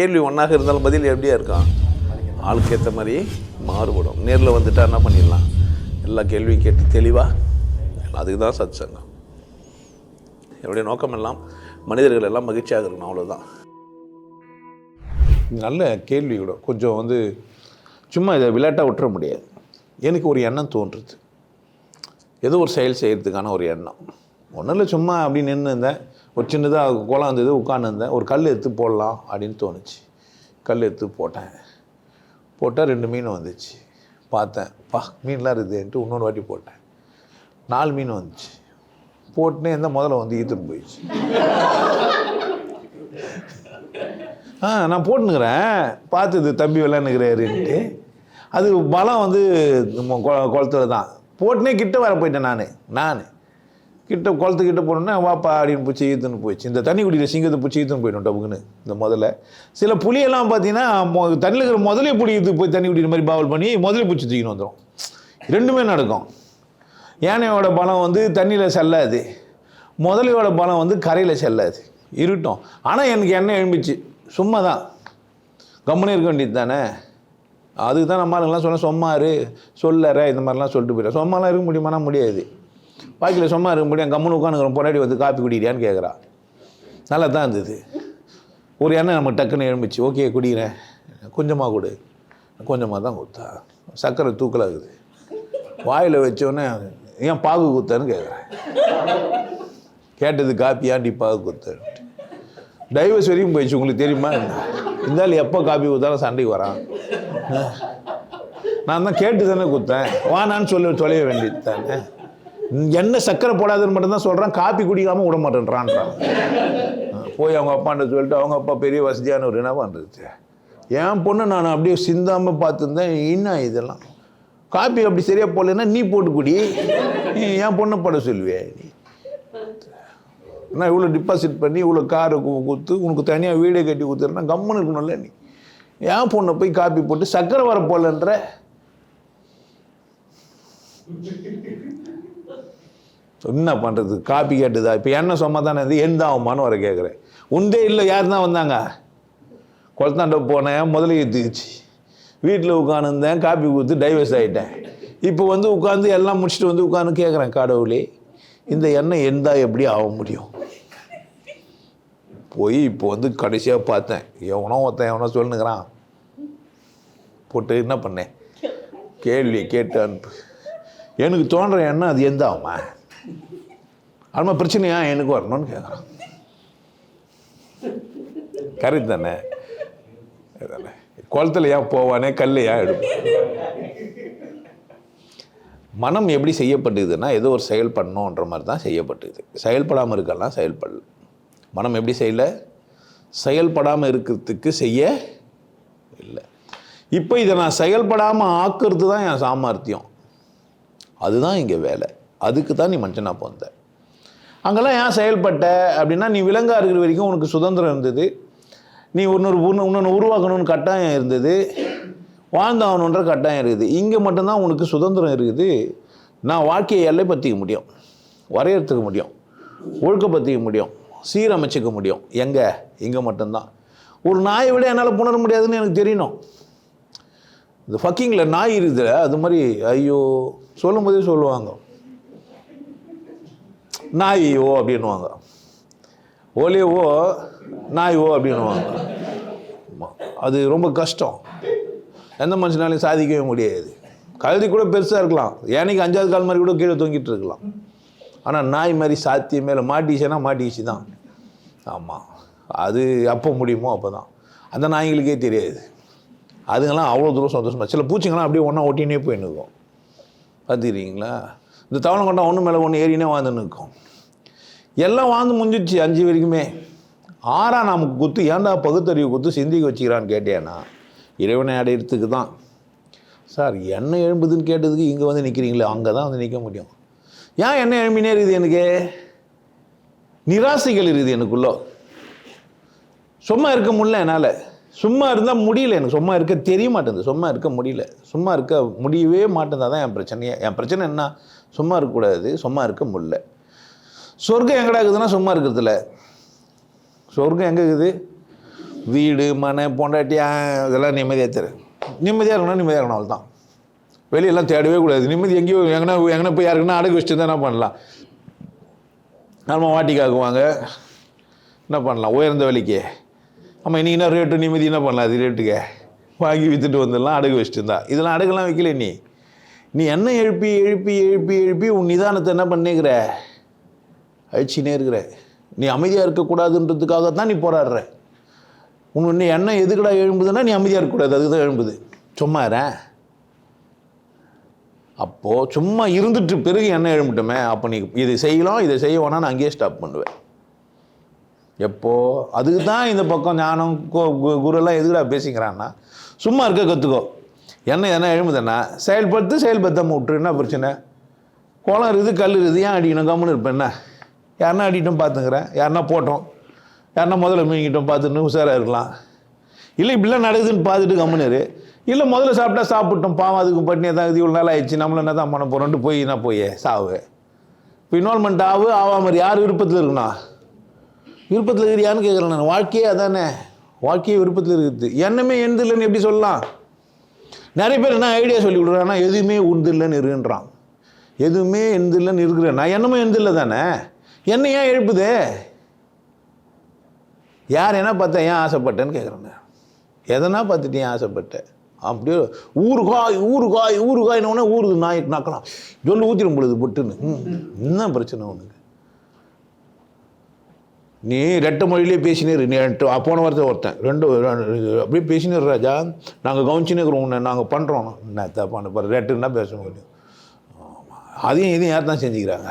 கேள்வி ஒன்றாக இருந்தாலும் பதில் எப்படியா இருக்கான் ஆளுக்கு ஏற்ற மாதிரி மாறுபடும். நேரில் வந்துட்டா என்ன பண்ணிடலாம்? எல்லா கேள்வியும் கேட்டு தெளிவாக அதுக்கு தான் சத் சங்கம் என்னுடைய நோக்கம் எல்லாம் மனிதர்கள் எல்லாம் மகிழ்ச்சியாக இருக்கணும் அவ்வளோதான் நல்ல கேள்வி கூட. கொஞ்சம் வந்து சும்மா இதை விளையாட்டாக விட்டுற முடியாது. எனக்கு ஒரு எண்ணம் தோன்றுது. ஏதோ ஒரு செயல் செய்கிறதுக்கான ஒரு எண்ணம். ஒன்றும் இல்லை சும்மா அப்படி நின்று இருந்தேன். ஒரு சின்னதாக குளம் இருந்தது உட்காந்துருந்தேன் ஒரு கல் எடுத்து போடலாம் அப்படின்னு தோணுச்சு. கல் எடுத்து போட்டேன். போட்டால் ரெண்டு மீன் வந்துச்சு. பார்த்தேன் பா மீன்லாம் இருக்குதுன்ட்டு இன்னொரு வாட்டி போட்டேன். நாலு மீன் வந்துச்சு. போட்டுனே இருந்தால் முதல்ல வந்து ஈத்துன்னு போயிடுச்சு. ஆ நான் போட்டுனுக்கிறேன். பார்த்துது தம்பி விளையாண்டுக்கிறாருன்ட்டு அது பலம் வந்து குளத்தில் குளத்துல தான். போட்டுனே கிட்ட வர போயிட்டேன் நான் நான். கிட்ட குளத்துக்கிட்ட போனோன்னா வாப்பா அப்படின்னு பூச்சி ஈத்துன்னு போயிடுச்சு. இந்த தண்ணி குடிக்கிற சிங்கத்தை பூச்சி ஈத்துன்னு போயிடும் டபுக்குன்னு இந்த முதல்ல. சில புளியெல்லாம் பார்த்தீங்கன்னா மொ- தண்ணியில் இருக்கிற முதலே பிடிக்கிறது போய் தண்ணி குடிக்கிற மாதிரி பாவல் பண்ணி முதலே பூச்சி தூக்கின்னு வந்துடும் ரெண்டுமே நடக்கும். யானையோட பலம் வந்து தண்ணியில் செல்லாது. முதலையோட பலம் வந்து கரையில் செல்லாது. இருட்டும். ஆனால் எனக்கு எண்ணெய் எழும்பிச்சு. சும்மா தான் கம்முனே இருக்க வேண்டியது தானே அதுக்கு தான் நம்ம ஆளுங்கெல்லாம் சொன்ன சொம்மாரு சொல்லற இந்த மாதிரிலாம் சொல்லிட்டு போயிடும் சொம்மாலாம் இருக்க முடியுமானா முடியாது. பாக்கியில் சும்மா இருக்க முடியும் கம்முன்னு உட்காந்துக்கிறோம் பொன்னாடி வந்து காப்பி குடிக்கிறியான்னு கேட்குறா நல்லா தான் இருந்தது. ஒரு எண்ணெய் நம்ம டக்குன்னு எழும்பிச்சு ஓகே குடிக்கிறேன். கொஞ்சமாக கொடு. கொஞ்சமாக தான் கொடுத்தா. சர்க்கரை தூக்கலாக இருக்குது. வாயில் வச்சோடனே ஏன் பாகு குத்தன்னு கேட்குறேன் கேட்டது காப்பி ஆண்டி பாகு குத்தன்ட்டு டைவர்ஸ் வரைக்கும் போயிடுச்சு உங்களுக்கு தெரியுமா இருந்தாலும் எப்போ காப்பி கொடுத்தாலும் சண்டைக்கு வரான். நான் தான் கேட்டு தானே கொடுத்தேன் வானான்னு சொல்லி தொலைய வேண்டியது தானே. என்ன சக்கரை போடாதுன்னு மட்டும்தான் சொல்கிறான் காப்பி குடிக்காமல் விட மாட்டேன்றான்றான். போய் அவங்க அப்பாண்ட சொல்லிட்டு அவங்க அப்பா பெரிய வசதியானவர் என்ன பண்ணுறது என் பொண்ணு நான் அப்படியே சிந்தாமல் பார்த்துருந்தேன் என்ன இதெல்லாம்? காப்பி அப்படி சரியாக போடலன்னா நீ போட்டு குடி. நீ என் பொண்ணை போட சொல்லுவே நீ. நான் இவ்வளோ டிபாசிட் பண்ணி இவ்வளோ காரை கொடுத்து உனக்கு தனியாக வீடே கட்டி கொடுத்துருன்னா கம்முன்னு இருக்கணும்ல நீ. என் பொண்ணை போய் காப்பி போட்டு சக்கரை வர போலன்ற என்ன பண்ணுறது காப்பி கேட்டுதா? இப்போ என்ன சும்மா தானே இது எந்த ஆகுமான்னு வர கேட்குறேன். உண்டே இல்லை யார் தான் வந்தாங்க? குளத்தாண்ட போனேன் முதல்ல ஏற்றிச்சு வீட்டில் உட்காந்துருந்தேன் காப்பி கொடுத்து டைவர்ஸ் ஆகிட்டேன் இப்போ வந்து உட்காந்து எல்லாம் முடிச்சுட்டு வந்து உட்காந்து கேட்குறேன் கடவுளே இந்த எண்ணெய் எந்தா எப்படி ஆக முடியும்? போய் இப்போ வந்து கடைசியாக பார்த்தேன். எவனோ ஒருத்தன் எவனோ சொல்லுங்கிறான் போட்டு என்ன பண்ணேன்? கேள்வி கேட்டு அனுப்பு. எனக்கு தோன்ற எண்ணம் அது எந்த ஆகுமா அதுமா பிரச்சனையா? எனக்கு வரணும்னு கேட்குறான் கரெக்ட் தானே? அதானே குளத்துல ஏன் போவானே கல்லையா ஏன் எடுப்பான் மனம் எப்படி செய்யப்பட்டுதுன்னா ஏதோ ஒரு செயல் பண்ணோன்ற மாதிரி தான் செய்யப்பட்டுது. செயல்படாமல் இருக்கலாம் செயல்படல. மனம் எப்படி செய்யலை? செயல்படாமல் இருக்கிறதுக்கு செய்ய இல்லை. இப்போ இதை நான் செயல்படாமல் ஆக்குறது தான் என் சாமர்த்தியம். அதுதான் இங்கே வேலை. அதுக்கு தான் நீ மஞ்சனா பிறந்த அங்கெல்லாம் ஏன் செயல்பட்ட? அப்படின்னா நீ விலங்காக இருக்கிற வரைக்கும் உனக்கு சுதந்திரம் இருந்தது. நீ இன்னொரு இன்னொன்று உருவாக்கணும்னு கட்டாயம் இருந்தது. வாழ்ந்தாகணுன்ற கட்டாயம் இருக்குது. இங்கே மட்டும்தான் உனக்கு சுதந்திரம் இருக்குது. நான் வாழ்க்கையை எல்லை பற்றிக்க முடியும். வரையறுத்துக்க முடியும். ஒழுக்கப்படுத்திக்க முடியும். சீரமைச்சிக்க முடியும். எங்கே? இங்கே மட்டும்தான். ஒரு நாயை விட என்னால் புணர முடியாதுன்னு எனக்கு தெரியணும். இந்த ஃபக்கிங்கில் நாய் இருக்குது அது மாதிரி ஐயோ சொல்லும் போதே சொல்லுவாங்க. நாய் ஓ அப்படின்னுவாங்க. ஓலே ஓ நாய் ஓ அப்படின்னுவாங்க. அது ரொம்ப கஷ்டம். எந்த மனுஷனாலையும் சாதிக்கவே முடியாது. கழுதி கூட பெருசாக இருக்கலாம். ஏனைக்கு அஞ்சாவது கால் மாதிரி கூட கீழே தொங்கிட்டு இருக்கலாம். ஆனால் நாய் மாதிரி சாத்தியம் மேலே மாட்டிச்சுன்னா மாட்டிச்சு தான். ஆமாம் அது அப்போ முடியுமோ அப்போ தான் அந்த நாய்களுக்கே தெரியாது. அதுங்கெல்லாம் அவ்வளோ தூரம் சந்தோஷமாக சில பூச்சிங்கெல்லாம் அப்படியே ஒன்றா ஒட்டினே போயின்னு இருக்கும். பார்த்துக்கிறீங்களா? இந்த தவளை கொண்டா ஒன்று மேலே ஒன்று ஏறினே வாழ்ந்து நிற்கும் எல்லாம் வாழ்ந்து முடிஞ்சிடுச்சு அஞ்சு வரைக்குமே. ஆறா நமக்கு குத்து ஏன்டா பகுத்தறிவு குத்து சிந்திக்க வச்சுக்கிறான்னு கேட்டேன்னா இறைவனை அடையிறதுக்கு தான். சார் என்ன எழும்புதுன்னு கேட்டதுக்கு இங்கே வந்து நிற்கிறீங்களே அங்கே தான் வந்து நிற்க முடியும். ஏன் என்ன எழும்பினே இருக்குது எனக்கு? நிராசைகள் இருக்குது எனக்குள்ளோ. சும்மா இருக்க முடியல என்னால். சும்மா இருந்தால் முடியல எனக்கு. சும்மா இருக்க தெரிய மாட்டேங்குது. சும்மா இருக்க முடியல. சும்மா இருக்க முடியவே மாட்டேங்குது. தான் என் பிரச்சனையே. என் பிரச்சனை என்ன? சும்மா இருக்கக்கூடாது சும்மா இருக்க முடியல. சொர்க்கம் எங்கடா இருக்குதுன்னா சும்மா இருக்கிறதுல. சொர்க்கம் எங்கே இருக்குது? வீடு மனை பொண்டாட்டியா இதெல்லாம் நிம்மதியாக தரு. நிம்மதியாக இருக்கணும் நிம்மதியாக இருக்கணும் அவ்வளோதான் வெளியெல்லாம் தேடவே கூடாது. நிம்மதி எங்கேயோ எங்கன்னா எங்கன்னா போய் யாருக்குன்னா அடகு வச்சுட்டு தான் என்ன பண்ணலாம்? நம்ம வாட்டிக்காக்குவாங்க என்ன பண்ணலாம்? உயர்ந்த விலைக்கு. ஆமாம் இன்றைக்கி என்ன ரேட்டு நிம்மதி என்ன பண்ணலாம்? அது ரேட்டுக்கு வாங்கி விற்றுட்டு வந்துடலாம் அடகு வச்சுட்டு இருந்தா. இதெல்லாம் அடகுலாம் வைக்கல நீ. நீ என்ன எழுப்பி எழுப்பி எழுப்பி எழுப்பி உன் நிதானத்தை என்ன பண்ணிக்கிற? அழிச்சினே இருக்கிற. நீ அமைதியாக இருக்கக்கூடாதுன்றதுக்காக தான் நீ போராடுற. உன் என்ன எதுக்குடா எழும்புதுன்னா நீ அமைதியாக இருக்கக்கூடாது அதுதான் எழும்புது. சும்மா இருறேன் அப்போது சும்மா இருந்துட்டு பிறகு என்ன எழும்பிட்டோமே? அப்போ நீ இது செய்யலாம் இதை செய்ய வேணாம் நான் அங்கேயே ஸ்டாப் பண்ணுவேன். எப்போது அதுக்கு தான் இந்த பக்கம் ஞானம் கு- கு- குருலாம் எதுக்குடா பேசிக்கிறான்னா சும்மா இருக்க கற்றுக்கோ என்ன எதனா எழும்புதுன்னா செயல்படுத்து செயல்படுத்தாமல் விட்டுரு என்ன பிரச்சனை? குளம் இருக்குது கல் இருக்குது ஏன் அடிக்கணும்? கம்முன்னு இருப்பேன். என்ன? யாருன்னா அடிட்டோம் பார்த்துங்கிறேன் யாருன்னா போட்டோம். யாருன்னா முதல்ல மீங்கிட்டோம் பார்த்துட்டு உஷாராக இருக்கலாம். இல்லை இப்படிலாம் நடக்குதுன்னு பார்த்துட்டு கம்முன்னு இரு. இல்லை முதல்ல சாப்பிட்டா சாப்பிட்டோம். பாவம் அதுக்கு பட்டினி தான் இது இவ்வளோ நாள் ஆயிடுச்சு. நம்மள என்ன தான் பண்ண போகிறோன்ட்டு போய் என்ன போய்? சாவு. இப்போ இன்வால்மெண்ட் ஆகு ஆகாம யார் விருப்பத்தில் இருக்கணும் விருப்பத்தில் இருக்கிறியான்னு கேட்குறேன் நான். வாழ்க்கையே அதானே. வாழ்க்கையே விருப்பத்தில் இருக்குது. என்னமே எந்த இல்லைன்னு எப்படி சொல்லலாம்? நிறைய பேர் என்ன ஐடியா சொல்லி கொடுக்குறாங்கன்னா எதுவுமே உந்தில்லைன்னு இருக்குன்றான் எதுவுமே எந்தில்லைன்னு இருக்கிறேன் நான் என்னமோ எந்தில்லை தானே. என்ன ஏன் எழுப்புதே? யார் என்ன பார்த்தேன் ஏன் ஆசைப்பட்டேன்னு கேட்குறேன் எதனா பார்த்துட்டு ஏன் ஆசைப்பட்டேன் அப்படியே ஊறுகாய் ஊறுகாய் ஊறுகாய்னு ஊறுது நாய் நாக்கலாம். சொல்லு ஊற்றிடும் பொழுது பொட்டுன்னு. ம், என்ன பிரச்சனை உனக்கு? நீ ரெட்ட மொழியிலே பேசினீர். நீ ரெண்டு போன வாரத்தை ஒருத்தன் ரெண்டு அப்படியே பேசினீர் ராஜா. நாங்கள் கவனிச்சுன்னு இருக்கிறோம் உன்னை நாங்கள் பண்ணுறோம் என்ன தப்பான பாரு ரெட்டுன்னா பேச முடியும் அதையும் இதையும் யார் தான் செஞ்சுக்கிறாங்க?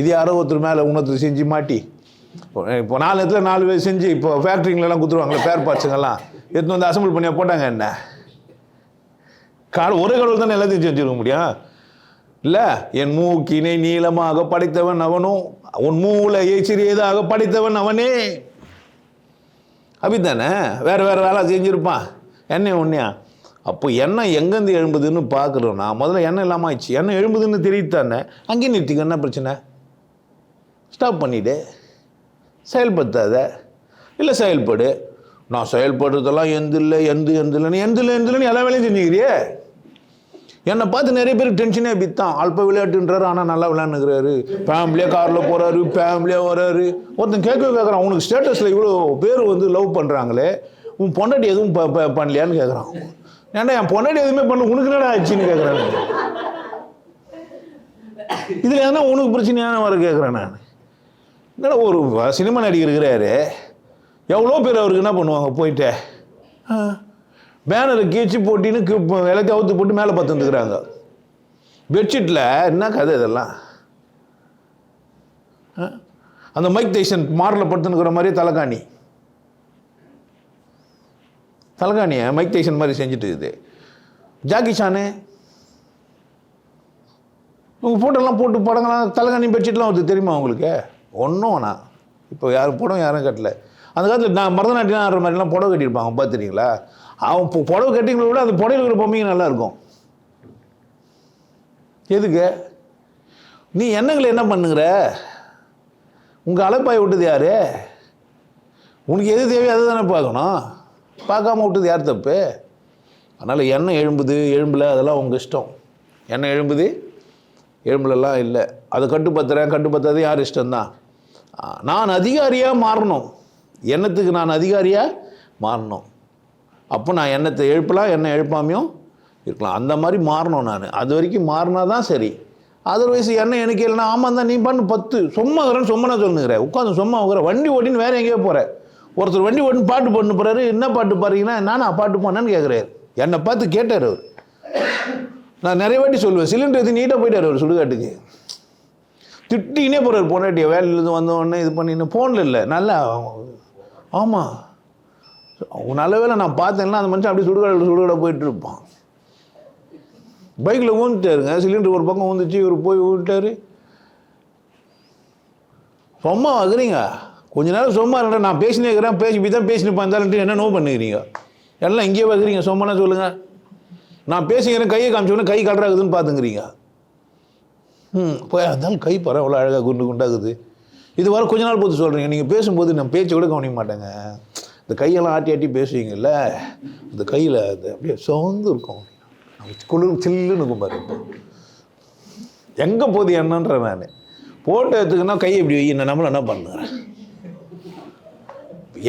இது யாரோ ஒருத்தர் மேலே இன்னொருத்தர் செஞ்சு மாட்டி. இப்போ இப்போ நாலு இடத்துல நாலு பேர் செஞ்சு இப்போ ஃபேக்ட்ரிங்களெல்லாம் கொடுத்துருவாங்களே பேர் பார்ட்ஸுங்கெல்லாம் எடுத்து வந்து அசம்பிள் பண்ணியா போட்டாங்க என்ன? காடு ஒரே கடவுள் தானே எல்லாத்தையும் செஞ்சுருக்க முடியும்? இல்லை என் மூக்கினை நீளமாக படைத்தவன் அவனும் உன் மூளையை சிறியதாக படைத்தவன் அவனே. அப்படித்தானே? வேறு வேறு வேலை செஞ்சுருப்பான். எண்ணெய் ஒன்றையா அப்போ எண்ணெய் எங்கேருந்து எழும்புதுன்னு பார்க்குறோம். நான் முதல்ல எண்ணெய் இல்லாமல் ஆயிடுச்சு. எண்ணெய் எழும்புதுன்னு தெரியுதானே அங்கேயே நிறுத்திக்க என்ன பிரச்சனை? ஸ்டாப் பண்ணிவிடு செயல்படுத்தாத. இல்லை செயல்படு. நான் செயல்படுறதெல்லாம் எந்த இல்லை எந்த எந்த இல்லைன்னு எந்த இல்லை எந்த இல்லைன்னு எல்லா வேலையும் செஞ்சுக்கிறியே. என்னை பார்த்து நிறைய பேர் டென்ஷனே பித்தான் அல்ப விளையாட்டுன்றாரு ஆனால் நல்லா விளையாண்டுக்கிறாரு ஃபேமிலியாக காரில் போகிறாரு ஃபேமிலியாக வராரு. ஒருத்தன் கேட்கவே கேட்குறான் உனக்கு ஸ்டேட்டஸில் இவ்வளோ பேர் வந்து லவ் பண்ணுறாங்களே உன் பொண்டாட்டி எதுவும் ப ப- பண்ணலையான்னு கேட்குறான். ஏன்டா என் பொண்டாட்டி எதுவுமே பண்ணல உனக்கு என்னடா ஆச்சுன்னு கேட்குறாங்க இதில் எதனா உனக்கு பிரச்சனையான வர கேட்குறேன் நான். என்னடா ஒரு சினிமா நடிகர் இருக்கிறாரு. எவ்வளோ பேர் அவருக்கு என்ன பண்ணுவாங்க? போயிட்டு. பேனரை கீழ்ச்சி போட்டின்னு கீ- எல்லாத்தையும் அவுத்து போட்டு மேலே பார்த்து வந்துக்கிறாங்க. பெட்ஷீட்டில் என்ன கதை இதெல்லாம்? ஆ? அந்த மைக் டைசன் மாரில் படுத்துனுக்கிற மாதிரியே தலைகாணி. தலைகாணியை மைக் டைசன் மாதிரி செஞ்சுட்டு இருக்குது. ஜாக்கி சானு உங்கள் ஃபோட்டோலாம் போட்டு படங்கள்லாம் தலைகாணி பெட்ஷீட்லாம் வருது தெரியுமா உங்களுக்கு? ஒன்றும் வேணாம். இப்போ யாரும் படம் யாரும் கட்டல. அந்த காலத்தில் நான் பரதநாட்டியம் ஆடுற மாதிரிலாம் புடவை கட்டியிருப்பாங்க பார்த்துறீங்களா அவன் புடவை கட்டிங்களை விட அந்த புடவையில் இருக்கிற பொம்மைங்க நல்லா இருக்கும் எதுக்கு? நீ எண்ணங்களை என்ன பண்ணுங்கிற உங்கள் அழைப்பாய் விட்டது யார்? உனக்கு எது தேவையோ அதை தானே பார்க்கணும். பார்க்காம விட்டது யார் தப்பு? அதனால் எண்ணெய் எழும்புது எழும்பல அதெல்லாம் உங்கள் இஷ்டம். எண்ணெய் எழும்புது எழும்பலெல்லாம் இல்லை. அதை கட்டுப்படுத்துகிறேன் கட்டுப்படுத்தாது யார் இஷ்டம்தான்? நான் அதிகாரியாக மாறணும். எண்ணத்துக்கு நான் அதிகாரியாக மாறணும்? அப்போ நான் எண்ணத்தை எழுப்பலாம் என்ன எழுப்பாமையும் இருக்கலாம். அந்த மாதிரி மாறணும் நான். அது வரைக்கும் மாறினா தான் சரி. அதர்வைஸ் என்ன எனக்கு இல்லைனா ஆமாம் தான் நீ பண்ணு பத்து. சும்மா இருக்கிறேன்னு சும்மா நான் சொல்லுங்கிறேன் உட்காந்து சும்மா இருக்கிற வண்டி ஓட்டின்னு வேற எங்கேயோ போகிறேன் ஒருத்தர் வண்டி ஓட்டின்னு பாட்டு பண்ணு போகிறாரு என்ன பாட்டு பாருங்கன்னா நானா பாட்டு போனேன்னு கேட்குறாரு என்னை பார்த்து கேட்டார் அவர். நான் நிறைய வாட்டி சொல்லுவேன். சிலிண்டர் எடுத்து நீட்டாக போயிட்டார் அவர் சுடுகாட்டுக்கு. திட்டினே போகிறார் பொண்டாட்டிய வேலையிலேருந்து வந்தோடனே இது பண்ணின்னு ஃபோனில் இல்லை. நல்லா ஆமாம் நல்ல வேளை நான் பார்த்தேன்னா அந்த மனுஷன் அப்படியே சுடுகாடு சுடுகாட போயிட்டு இருப்பான் பைக்கில் ஊந்துட்டாருங்க. சிலிண்டர் ஒரு பக்கம் ஊந்துச்சு இவர் போய் ஊட்டாரு சும்மா வைக்கிறீங்க கொஞ்ச நேரம் சும்மா இருங்க நான் பேசினே இருக்கிறேன். பேசி இப்படி தான் பேசினு பார்த்தாலும் என்ன நோ பண்ணுகிறீங்க? எல்லாம் இங்கேயே வைக்கிறீங்க சும்மானா சொல்லுங்கள் நான் பேசிக்கிறேன் கையை காமிச்சோன்னே கை கலராகுதுன்னு பார்த்துங்கிறீங்க. ம் போய் அதான் கை பரவாயில்ல அழகாக குண்டு குண்டாகுது. இது வர கொஞ்ச நாள் போது சொல்கிறீங்க நீங்கள் பேசும்போது நான் பேச்சு கூட கவனிக்க மாட்டேங்க. இந்த கையெல்லாம் ஆட்டி ஆட்டி பேசுவீங்கல்ல? இந்த கையில் அது அப்படியே சோர்ந்து இருக்கும். குளிர் சில்லுன்னு இருக்கும் பாரு எங்கே போகுது என்னன்ற நான். போட்டோ எடுத்துக்கன்னா கை இப்படி வை? நான் நம்மள என்ன பண்ணுறேன்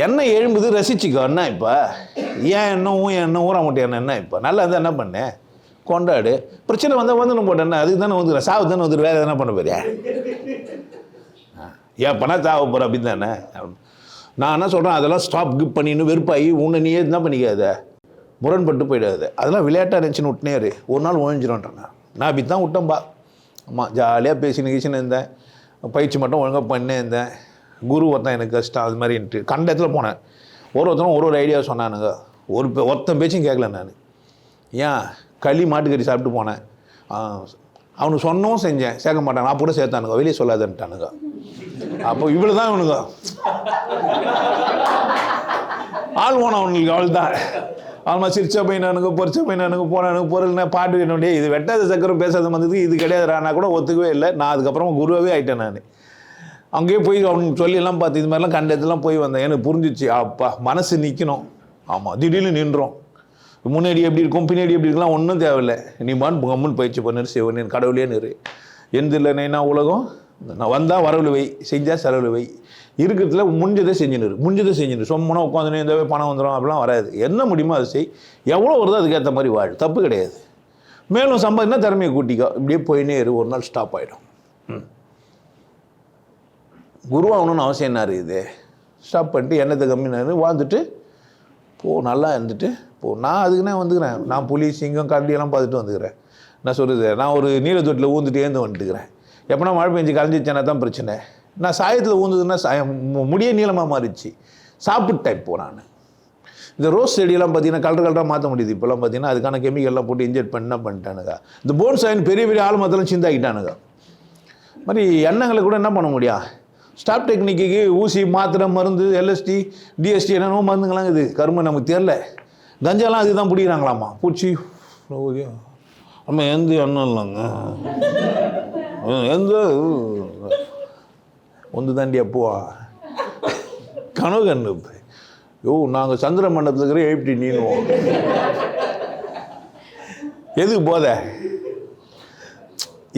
எண்ணெய் எழும்புது ரசிச்சுக்கோ என்ன இப்போ? ஏன் என்ன ஊன் என்ன ஊற மாட்டேன் எண்ணெய் என்ன இப்போ? நல்லா இருந்தால் என்ன பண்ணேன் கொண்டாடு. பிரச்சனை வந்தால் வந்து போட்டேன் என்ன? அதுக்கு தானே வந்துடுறேன் சாவு தானே வந்துடு வேறு எதனா பண்ண போறியா? ஏன் பண்ணா சாவு போகிற அப்படின்னு தானே நான் என்ன சொல்கிறேன் அதெல்லாம் ஸ்டாப் கிப் பண்ணின்னு வெறுப்பாகி உன்னை நீயே என்ன பண்ணிக்காத? முரண்பட்டு போயிடாது. அதெல்லாம் விளையாட்டாக இருந்துச்சுன்னு விட்டுனே ஒரு நாள் ஒழிஞ்சிரும்ன்றேன் நான். இப்படி தான் விட்டேன்பா ஆமாம் ஜாலியாக பேசினு கீசின்னு இருந்தேன். பயிற்சி மட்டும் ஒழுங்காக பண்ணே இருந்தேன். குரு ஒருத்தன் எனக்கு கஷ்டம் அது மாதிரின்ட்டு கண்ட இடத்துல போனேன். ஒரு ஒருத்தரும் ஒரு ஒரு ஐடியா சொன்னானுங்க. ஒரு ஒருத்தன் பேச்சும் கேட்கல நான். ஏன்? களி மாட்டுக்கறி சாப்பிட்டு போனேன். அவனுக்கு சொன்னவும் செஞ்சேன். சேர்க்க மாட்டான். நான் கூட சேர்த்தானுங்க. வெளியே சொல்லாதன்ட்டானுங்க. அப்போ இவ்வளோ தான் இவனுங்க ஆள் போன அவனுக்கு அவள் தான் ஆல்மா சிரிச்ச பையனானுங்க பொரிச்ச பையனானுங்க போனானுங்க பொருள்னா பாட்டு என்னுடைய இது வெட்டாத சக்கரம் பேசாத வந்ததுக்கு இது கிடையாதுடா நான் கூட ஒத்துக்கவே இல்லை. நான் அதுக்கப்புறமா குருவாகவே ஆயிட்டேன் நான். அங்கேயே போய் அவனுக்கு சொல்லியெல்லாம் பார்த்து இது மாதிரிலாம் கண்ட இடத்துலாம் போய் வந்தேன். எனக்கு புரிஞ்சிச்சு அப்பா மனசு நிற்கணும் ஆமாம் திடீர்னு நின்றோம். முன்னாடி எப்படி இருக்கும் பின்னாடி எப்படி இருக்கலாம் ஒன்றும் தேவையில்லை. நீ மான் கம்முன்னு பயிற்சி பண்ணு சிவன் கடவுளே நிறு. எந்த இல்லைன்னா உலகம் நான் வந்தால் வரவுலவை செஞ்சால் செலவில் இருக்கிறதுல முடிஞ்சதை செஞ்சுன்னு முடிஞ்சதை செஞ்சுன்னு சொம்மனா உட்காந்துனே இந்த பணம் வந்துடும் அப்படிலாம் வராது. என்ன முடியுமோ அதை செய். எவ்வளோ வருதோ அதுக்கேற்ற மாதிரி வாழ். தப்பு கிடையாது. மேலும் சம்பாதினா திறமையை கூட்டிக்கோ. இப்படியே போயினே இரு. ஒரு நாள் ஸ்டாப் ஆகிடும் குருவாகணும்னு அவசியம் என்ன இருக்குது? ஸ்டாப் பண்ணிட்டு எண்ணத்தை கம்மினாரு வாழ்ந்துட்டு போ நல்லா இருந்துட்டு போ. நான் அதுக்குன்னே வந்துக்கிறேன். நான் புலி சிங்கம் கரடியெல்லாம் பார்த்துட்டு வந்துக்கிறேன். நான் சொல்கிறது நான் ஒரு நீலத்தொட்டில் ஊந்துட்டு ஏந்து வந்துட்டுக்கிறேன். எப்போனா மழை பெஞ்சு கலைஞ்சிச்சேன்னா தான் பிரச்சனை. நான் சாயத்தில் ஊந்துதுன்னா சாயம் மு- முடியே நீளமாக மாறிடுச்சு. சாப்பிட்டேன் இப்போ நான். இந்த ரோஸ் செடியெல்லாம் பார்த்தீங்கன்னா கலர் கலராக மாற்ற முடியுது. இப்போல்லாம் பார்த்தீங்கன்னா அதுக்கான கெமிக்கல்லாம் போட்டு இன்ஜெக்ட் பண்ண பண்ணிட்டானுங்க. இந்த போன் சாயின் பெரிய பெரிய ஆள் மத்தெல்லாம் சிந்தாக்கிட்டானுங்க. மாதிரி எண்ணங்களை கூட என்ன பண்ண முடியும்? ஸ்டாப் டெக்னிக்கு ஊசி மாத்திரை மருந்து எல்எஸ்டி டிஎஸ்டி என்னென்னமோ மருந்துங்களாம் இது. கரும்பு நமக்கு தெரில கஞ்சாலாம் அதுதான் பிடிக்கிறாங்களாமா? பூச்சி. நம்ம எந்த எண்ணம் இல்லைங்க. எந்த? ஒன்று தாண்டி அப்போவா கனவு கண்ணு யோ நாங்கள் சந்திர மண்டபத்தில் இருக்கிற எழுப்பிட்டு நீனுவோம் எதுக்கு போத?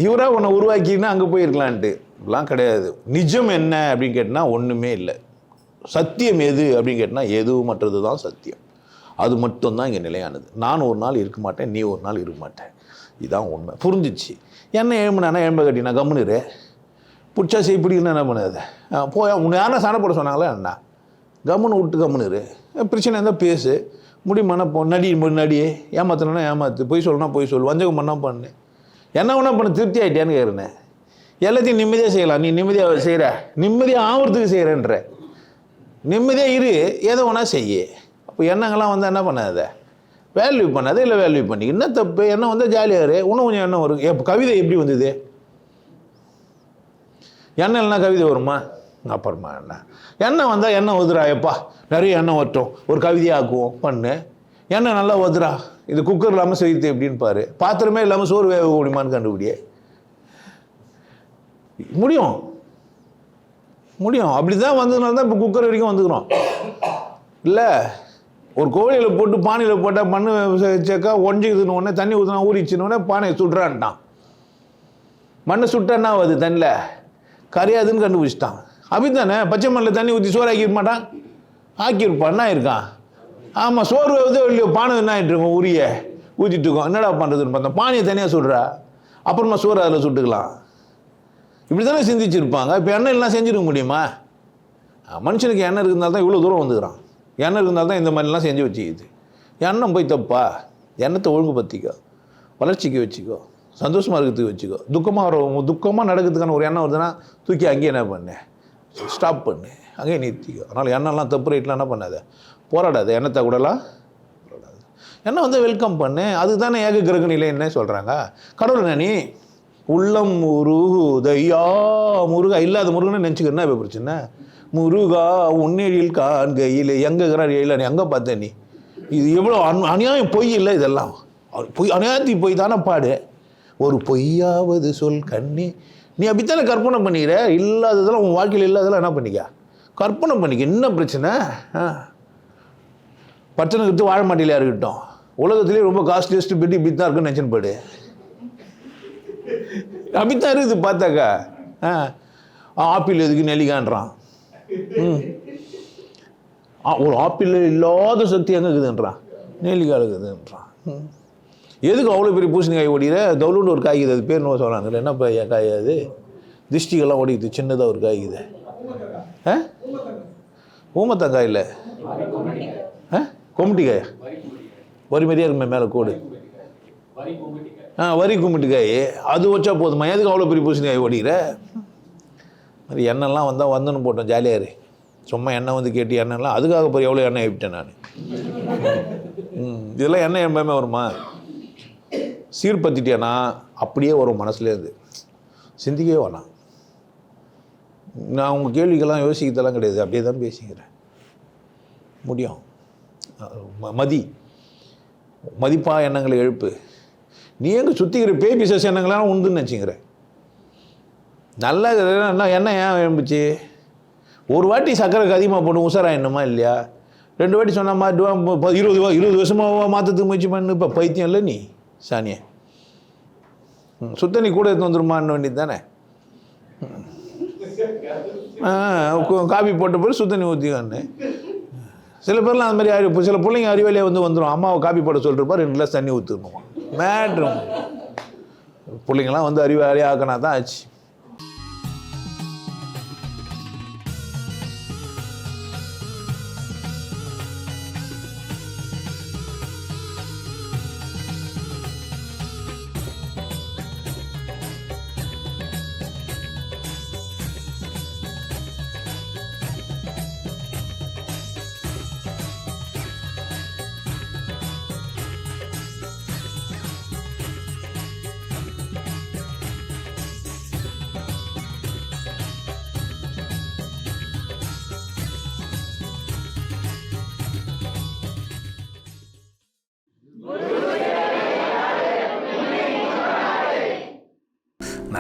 இவராக உன்னை உருவாக்கினா அங்கே போயிருக்கலான்ட்டு. இப்படிலாம் கிடையாது. நிஜம் என்ன அப்படின்னு கேட்டால் ஒன்றுமே இல்லை. சத்தியம் எது அப்படின்னு கேட்டினா எதுவுமற்றது தான் சத்தியம். அது மட்டும்தான் இங்கே நிலையானது. நான் ஒரு நாள் இருக்க மாட்டேன் நீ ஒரு நாள் இருக்க மாட்டேன் இதுதான் உண்மை. புரிஞ்சிச்சு. என்ன எழும்புனா எழும்ப கட்டினா கம்முனுரு பிடிச்சா செய் பிடிக்கணும் என்ன பண்ணாது போய் உன்னை யாரும் சண்டை போட சொன்னாங்களா என்ன? கம்முன்னு விட்டு கம்முனுரு பிரச்சனை இருந்தால் பேசு. முடியுமானா போ நடி நடியே ஏமாத்தணும்னா ஏமாத்து. பொய் சொல்லணும் பொய் சொல்லு. வஞ்சகம் பண்ணால் பண்ணு. என்ன வேணா பண்ண திருப்தி ஆகிட்டியான்னு கேட்குறேன் எல்லாத்தையும் நிம்மதியாக செய்யலாம். நீ நிம்மதியாக செய்கிற நிம்மதியாக ஆகிறதுக்கு செய்கிறேன்ற நிம்மதியாக இரு. எதை வேணால் செய்ய. அப்போ எண்ணங்கள்லாம் வந்து என்ன பண்ணாத? வேல்யூ பண்ணாத இல்லை வேல்யூ பண்ணி. என்ன தப்பு? என்ன வந்தால் ஜாலியாக இரு. இன்னும் கொஞ்சம் எண்ணம் வரும். எப்போ கவிதை எப்படி வந்தது? எண்ணெய் இல்லைனா கவிதை வருமா? அப்புறமா என்ன? எண்ணெய் வந்தால் எண்ணெய் உதுரா எப்பா நிறைய எண்ணெய் வரட்டும். ஒரு கவிதையாக்குவோம் பண்ணு. எண்ணெய் நல்லா உதுரா இது குக்கர் இல்லாமல் செய்யுது எப்படின்னு பாரு. பாத்திரமே இல்லாமல் சோறு வேக முடியுமான்னு கண்டுபிடியே. முடியும். முடியும். அப்படி தான் வந்ததுனால தான் இப்போ குக்கர் வரைக்கும் வந்துக்கிறோம். இல்லை. ஒரு கோழியில் போட்டு பானையில் போட்டால் மண் சேர்க்கா ஒஞ்சிக்குதுன்னு உடனே தண்ணி ஊற்றினா ஊறிச்சுன்னு உடனே பானையை சுடுறான்ட்டான். மண்ணை சுட்டான்னா என்ன ஆகுது தண்ணியில்? கரையாதுன்னு கண்டுபிடிச்சிட்டான். அப்படித்தானே பச்சை மண்ணில் தண்ணி ஊற்றி சோறு ஆக்கிட மாட்டான்? ஆக்கியிருப்பான். என்ன இருக்கான் ஆமாம் சோறு வந்து இல்லையோ பானை என்ன ஆகிட்டு இருக்கும்? உரிய. ஊற்றிட்டு இருக்கோம். என்னடா பண்ணுறதுன்னு பார்த்தா பானையை தனியாக சுடுறா. அப்புறமா சோறு அதில் சுட்டுக்கலாம். இப்படி தானே சிந்திச்சிருப்பாங்க. இப்போ எண்ணெய் எல்லாம் செஞ்சிருக்க முடியுமா? மனுஷனுக்கு எண்ணெய் இருந்தால் தான் இவ்வளோ தூரம் வந்துக்கிறான். எண்ணெய் இருந்தால் தான் இந்த மாதிரிலாம் செஞ்சு வச்சுக்கிது. எண்ணம் போய் தப்பா? எண்ணத்தை ஒழுங்குபடுத்திக்கோ வளர்ச்சிக்கு வச்சுக்கோ. சந்தோஷமாக இருக்கிறதுக்கு வச்சுக்கோ. துக்கமாக வர துக்கமாக நடக்கிறதுக்கான ஒரு எண்ணம் வருதுன்னா தூக்கி அங்கேயே என்ன பண்ணு? ஸ்டாப் பண்ணு. அங்கேயே நிறுத்திக்கோ. அதனால் எண்ணெல்லாம் தப்பு ரைட்லாம் என்ன பண்ணாத? போராடாது. எண்ணத்தை கூடலாம் போராடாது. எண்ணெய் வந்து வெல்கம் பண்ணு. அதுக்கு தானே ஏக கிரக நிலைன்னு சொல்கிறாங்க கடவுள் நீ? உள்ளம் முருகையா முருகா. இல்லாத முருகன்னு நினச்சிக்கிறேன்னா என்ன இப்போ பிரச்சனை? முருகா உன்னெழில் காண்கையில் எங்கே இருக்கிறார் இல்லை நீ எங்கே பார்த்த நீ. இது எவ்வளோ அந் அநியாயம் பொய் இல்லை இதெல்லாம். பொய் அநியாயத்தி பொய் தானே பாடு. ஒரு பொய்யாவது சொல் கண்ணி. நீ அப்படித்தானே கற்பனை பண்ணிக்கிற? இல்லாததெல்லாம் உன் வாழ்க்கையில் இல்லாததெல்லாம் என்ன பண்ணிக்க? கற்பனை பண்ணிக்க. என்ன பிரச்சனை? ஆ. பச்சனை கற்று வாழ மாட்டேலையா இருக்கட்டும். உலகத்துலேயே ரொம்ப காஸ்ட்லியஸ்ட் பெட்டி இப்படி தான் இருக்குன்னு நினச்சின்னு போடு. அப்படித்தான் இருக்குது பார்த்தாக்கா. ஆ. ஆப்பிள் எதுக்கு நெல்லிக்கான்றான்? ஒரு ஆப்பிள் இல்லாத சக்தி எங்கே இருக்குதுன்றான் நெல்லிக்காய் இருக்குதுன்றான் ம். எதுக்கு அவ்வளோ பெரிய பூசணிக்காய் ஓடிகிற தவுளுண்டு ஒரு காய்க்குது அது பேர் என்ன சொல்கிறாங்க என்ன ப- காய் அது? திஷ்டிகள்லாம் ஓடிக்குது சின்னதாக ஒரு காய்க்குது. ஆ? ஊமத்தங்காய் இல்லை. ஆ? கொம்பட்டிக்காய்? வரி மாதிரியே இருக்குமே மேலே கோடு. ஆ வரி கும்பிட்டுக்காய். அது வச்சா போதுமா? எதுக்கு அவ்வளோ பெரிய பூசணிக்காய் ஓடிக்கிற? அது எண்ணெய்லாம் வந்தால் வந்துன்னு போட்டோம் ஜாலியாக இரு. சும்மா எண்ணெய் வந்து கேட்டு எண்ணெய்லாம் அதுக்காக போய் எவ்வளோ எண்ணெய் ஆகிவிட்டேன் நான். இதெல்லாம் எண்ணெய் எப்பவுமே வருமா? சீர்படுத்திட்டேன்னா அப்படியே வரும் மனசுலேருந்து சிந்திக்கவே வேணாம். நான் உங்கள் கேள்விக்கெல்லாம் யோசிக்கிறதெல்லாம் கிடையாது. அப்படியே தான் பேசிக்கிறேன். முடியும். மதி. மதிப்பாக எண்ணங்களை எழுப்பு. நீ எங்கே சுற்றிக்கிற பேபி பிசஸ் எண்ணங்கள்லாம் உண்டுன்னு நினச்சிக்கிறேன். நல்லா என்ன என்ன ஏன் எழும்புச்சு ஒரு வாட்டி சக்கரைக்கு அதிகமாக போட்டு உசராயிடணுமா இல்லையா? ரெண்டு வாட்டி சொன்ன மாட்டுவா இருபது ரூபா இருபது வருஷமாக மாற்றத்துக்கு முயற்சி பண்ணு இப்போ பைத்தியம் இல்லை நீ சானிய ம், சுத்த நீ கூட எடுத்து வந்துருமான்னு வேண்டியது தானே? காபி போட்ட பிறகு சுத்தண்ணி ஊற்றிக்கான்னு சில பேர்லாம் அந்த மாதிரி அறிவு சில பிள்ளைங்க அறிவாளியாக வந்து வந்துடும் அம்மாவை காப்பி போட சொல்லிருப்பா ரெண்டு கிளாஸ் தண்ணி ஊற்றணும் மேட்ரு பிள்ளைங்களாம் வந்து அறிவாளியாக ஆக்கினா தான் ஆச்சு.